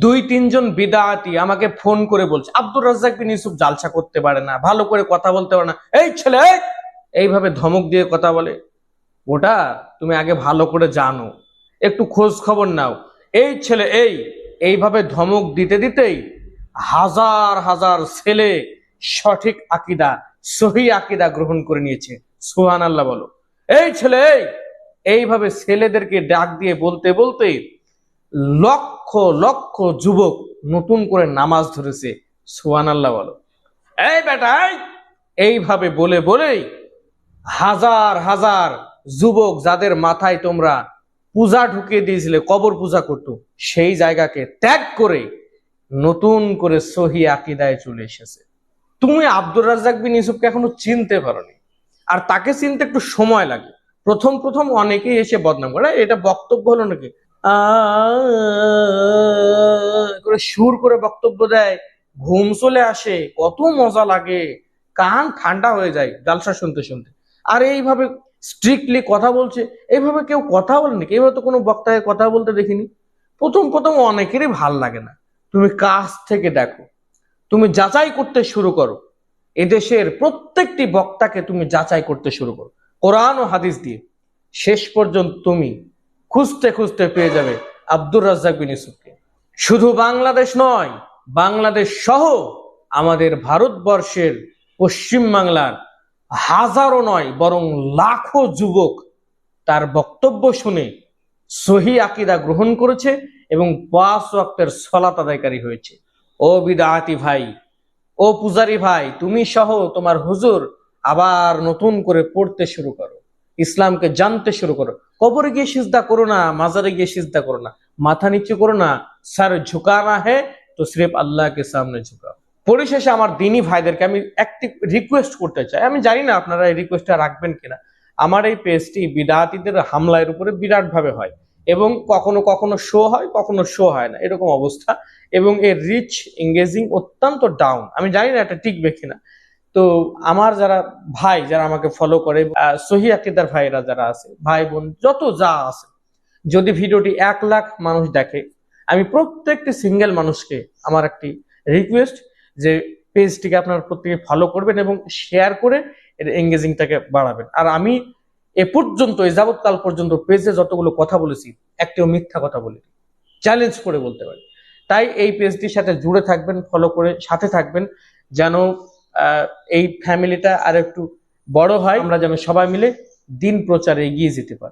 দুই, তিনজন বিদাতি আমাকে ফোন করে বলছে, আব্দুর রাজ্জাক বিন ইউসুফ জালসা করতে পারে না, ভালো করে কথা বলতে পারে না। এই ছেলে, এই! এইভাবে ধমক দিয়ে কথা বলে। ওটা তুমি আগে ভালো করে জানো, একটু খোঁজ খবর নাও। এই ছেলে, এই! এইভাবে ধমক দিতে দিতেই হাজার হাজার ছেলে সঠিক আকিদা, সহি আকিদা গ্রহণ করে নিয়েছে। সুহান আল্লাহ বলো। এই ছেলে, এই! এইভাবে ছেলেদেরকে ডাক দিয়ে বলতে বলতে লক্ষ লক্ষ যুবক নতুন করে নামাজ ধরেছে। সুহান আল্লাহ বলো। এই বেটা এই! এইভাবে বলে বলেই হাজার হাজার যুবক যাদের মাথায় তোমরা পূজা ঢুকিয়ে দিয়েছিলে, কবর পূজা করতো, সেই জায়গাকে ত্যাগ করে নতুন করে সহি আকিদায় চলে এসেছে। তুমি আব্দুর রাজ্জাক বিন ইউসুফকে এখনও চিনতে পারোনি। আর তাকে চিনতে একটু সময় লাগে। প্রথম প্রথম অনেকেই এসে বদনাম করে এটা বক্তব্য হলো নাকি? করে সুর করে বক্তব্য দেয়, ঘুম চলে আসে, কত মজা লাগে, কান ঠান্ডা হয়ে যায় জালসা শুনতে শুনতে। আর এইভাবে স্ট্রিক্টলি কথা বলছে এইভাবে কেউ কথা বলেনি এইভাবে তো কোনো বক্তাকে কথা বলতে দেখিনি। প্রথম প্রথম অনেকেরই ভালো লাগে না। তুমি কাজ থেকে দেখো, তুমি যাচাই করতে শুরু করো। এদেশের প্রত্যেকটি বক্তাকে তুমি যাচাই করতে শুরু করো। কোরআন ও হাদিস দিয়ে। শেষ পর্যন্ত তুমি খুঁজতে খুঁজতে পেয়ে যাবে আব্দুর রাজ্জাক বিন ইউসুফকে। শুধু বাংলাদেশ নয়, বাংলাদেশ সহ আমাদের ভারতবর্ষের পশ্চিম বাংলার হাজারো নয়, বরং লাখো যুবক তার বক্তব্য শুনে সহি আকিদা গ্রহণ করেছে এবং পাঁচ ওয়াক্তের সলাত আদায়কারী হয়েছে। ও বিদাহাতি ভাই, ও পূজারি ভাই, তুমি সহ তোমার হুজুর আবার নতুন করে পড়তে শুরু করো। ইসলামকে জানতে শুরু করো। কবরে গিয়ে সিজদা করো না, মাজারে গিয়ে সিজদা করো না। মাথা নিচু করো না, স্যার ঝুকানা হে, তো সির্ফ আল্লাহকে সামনে ঝুকাও। পরিশেষে আমার দিনী ভাইদেরকে আমি একটি রিকোয়েস্ট করতে চাই। আমি জানি না আপনারা এই রিকোয়েস্টটা রাখবেন কিনা। আমার এই পেজটি বিদাতিদের হামলার উপরে বিরাট ভাবে হয় এবং কখনো কখনো শো হয়, কখনো শো হয় না। এরকম অবস্থা এবং এর রিচ এঙ্গেজিং অত্যন্ত ডাউন আমি জানি না এটা টিকবে কিনা। তো আমার যারা ভাই যারা আমাকে ফলো করে সহি আকিদার ভাইরা যারা আছে, ভাই বোন, যত যা আছে, যদি ভিডিওটি এক লাখ মানুষ দেখে, আমি প্রত্যেকটি সিঙ্গেল মানুষকে আমার একটি রিকোয়েস্ট যে পেজটিকে আপনার প্রত্যেকে ফলো করবেন এবং শেয়ার করে এর এঙ্গেজিংটাকে বাড়াবেন। আর আমি এ পর্যন্ত, এ যাবৎকাল পর্যন্ত পেজে যতগুলো কথা বলেছি, একটিও মিথ্যা কথা বলিনি। চ্যালেঞ্জ করে বলতে পারি। তাই এই পেজটির সাথে জুড়ে থাকবেন ফলো করে সাথে থাকবেন, যেন এই ফ্যামিলিটা আর একটু বড় হয়। আমরা যেন সবাই মিলে দিন প্রচারে এগিয়ে যেতে পারি।